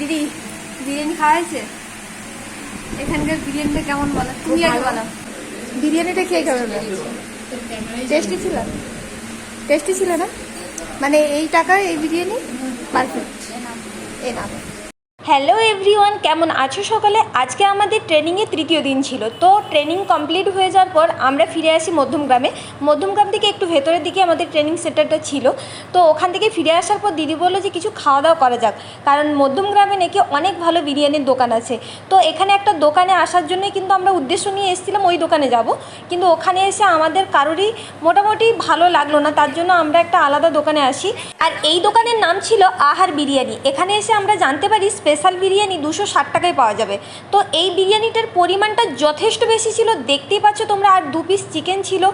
দিদি বিরিয়ানি খাওয়া হয়েছে এখানকার বিরিয়ানিটা কেমন বলো? তুমি আগে বলো। বিরিয়ানিটা খেয়ে কেমন টেস্টি ছিল? টেস্টি ছিল না? মানে এই টাকায় এই বিরিয়ানি? পারফেক্ট এ না হ্যালো এভরিওয়ান কেমন আছো সকালে? আজকে আমাদের ট্রেনিংয়ের তৃতীয় দিন ছিল। তো ট্রেনিং কমপ্লিট হয়ে যাওয়ার পর আমরা ফিরে আসি মধ্যমগ্রামে। মধ্যমগ্রাম থেকে একটু ভেতরের দিকে আমাদের ট্রেনিং সেন্টারটা ছিল। তো ওখান থেকে ফিরে আসার পর দিদি বলল যে কিছু খাওয়া দাওয়া করা যাক। কারণ মধ্যমগ্রামে নাকি অনেক ভালো বিরিয়ানির দোকান আছে। তো এখানে একটা দোকানে আসার জন্যই কিন্তু আমরা উদ্দেশ্য নিয়ে এসেছিলাম ওই দোকানে যাব। কিন্তু ওখানে এসে আমাদের কারোরই মোটামুটি ভালো লাগল না। তার জন্য আমরা একটা আলাদা দোকানে আসি। আর এই দোকানের নাম ছিল আহার বিরিয়ানি। এখানে এসে আমরা জানতে পারি স্পেশাল বিরিয়ানি দুশো ষাট টাকায় পাওয়া যাবে। তো এই বিরিয়ানিটার পরিমাণটা যথেষ্ট বেশি ছিল, দেখতেই পাচ্ছ তোমরা, আর দু পিস চিকেন ছিল,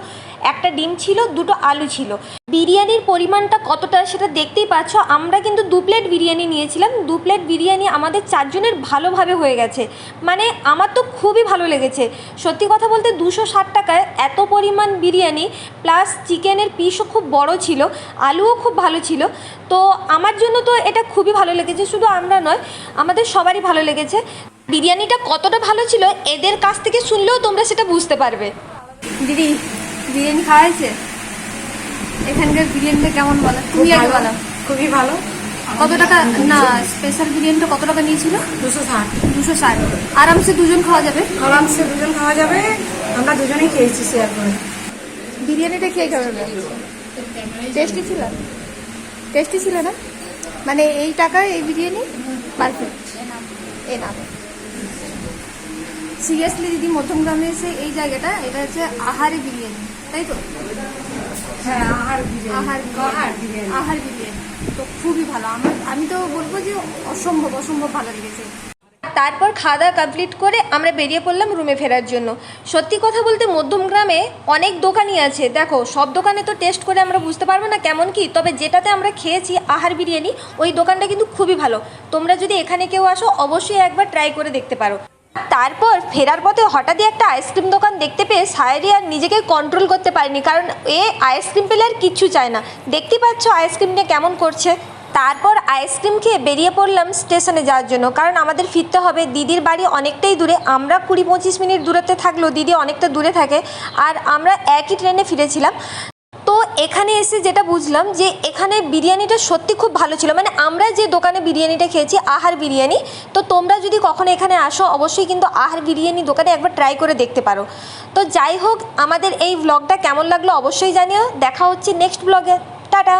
একটা ডিম ছিল, দুটো আলু ছিল। বিরিয়ানির পরিমাণটা কতটা সেটা দেখতেই পাচ্ছ। আমরা কিন্তু দু প্লেট বিরিয়ানি নিয়েছিলাম। দু প্লেট বিরিয়ানি আমাদের চারজনের ভালোভাবে হয়ে গেছে। মানে আমার তো খুবই ভালো লেগেছে। সত্যি কথা বলতে দুশো ষাট টাকায় এত পরিমাণ বিরিয়ানি, প্লাস চিকেনের পিসও খুব বড় ছিল, আলুও খুব ভালো ছিল। তো আমার জন্য তো এটা খুবই ভালো লেগেছে। শুধু আমরা নয়, আমাদের সবারই ভালো লেগেছে। বিরিয়ানিটা কতটা ভালো ছিল, এদের কাছ থেকে শুনলেও তোমরা সেটা বুঝতে পারবে। দিদি, বিরিয়ানি খাওয়া হয়েছে? এখানকার বিরিয়ানিটা কেমন বলো? তুমি আগে বলো। খুবই ভালো। কত টাকা? না স্পেশাল বিরিয়ানিটা কত টাকা নিয়েছিল? দুশো ষাট। দুশো ষাট। আরামসে দুজন খাওয়া যাবে? আরামসে দুজন খাওয়া যাবে। আমরা দুজনেই খেয়েছি শেয়ার করে বিরিয়ানিটা খেয়ে কেমন টেস্টি ছিল? টেস্টি ছিল না? মানে এই টাকায় এই বিরিয়ানি? পারফেক্ট এ না সিরিয়াসলি দিদি মধ্যমগ্রামে এসে এই জায়গাটা এটা হচ্ছে আহারে বিরিয়ানি তাই তো? হ্যাঁ আহার বিরিয়ানি। আহার আহার বিরিয়ানি। তো খুবই ভালো। আমার আমি তো বলব যে অসম্ভব অসম্ভব ভালো লেগেছে। তারপর খাওয়া দাওয়া কমপ্লিট করে আমরা বেরিয়ে পড়লাম রুমে ফেরার জন্য। সত্যি কথা বলতে মধ্যমগ্রামে অনেক দোকানই আছে। দেখো সব দোকানে তো টেস্ট করে আমরা বুঝতে পারব না কেমন কি তবে যেটাতে আমরা খেয়েছি আহার বিরিয়ানি ওই দোকানটা কিন্তু খুবই ভালো। তোমরা যদি এখানে কেউ আসো অবশ্যই একবার ট্রাই করে দেখতে পারো। তারপর ফেরার পথে হঠাৎই একটা আইসক্রিম দোকান দেখতে পেয়ে সায়রি আর নিজেকে কন্ট্রোল করতে পারেনি, কারণ এ আইসক্রিম পেলে আর কিচ্ছু চায় না। দেখতেই পাচ্ছ আইসক্রিম নিয়ে কেমন করছে? তারপর আইসক্রিম খেয়ে বেরিয়ে পড়লাম স্টেশনে যাওয়ার জন্য, কারণ আমাদের ফিরতে হবে। দিদির বাড়ি অনেকটাই দূরে, আমরা কুড়ি পঁচিশ মিনিট দূরত্বে থাকলেও দিদি অনেকটা দূরে থাকে, আর আমরা একই ট্রেনে ফিরেছিলাম। এখানে এসে যেটা বুঝলাম যে এখানে বিরিয়ানিটা সত্যি খুব ভালো ছিল। মানে আমরা যে দোকানে বিরিয়ানিটা খেয়েছি, আহার বিরিয়ানি, তো তোমরা যদি কখনো এখানে আসো, অবশ্যই কিন্তু আহার বিরিয়ানি দোকানে একবার ট্রাই করে দেখতে পারো। তো যাই হোক, আমাদের এই ব্লগটা কেমন লাগল অবশ্যই জানিও। দেখা হচ্ছে নেক্সট ব্লগে টাটা!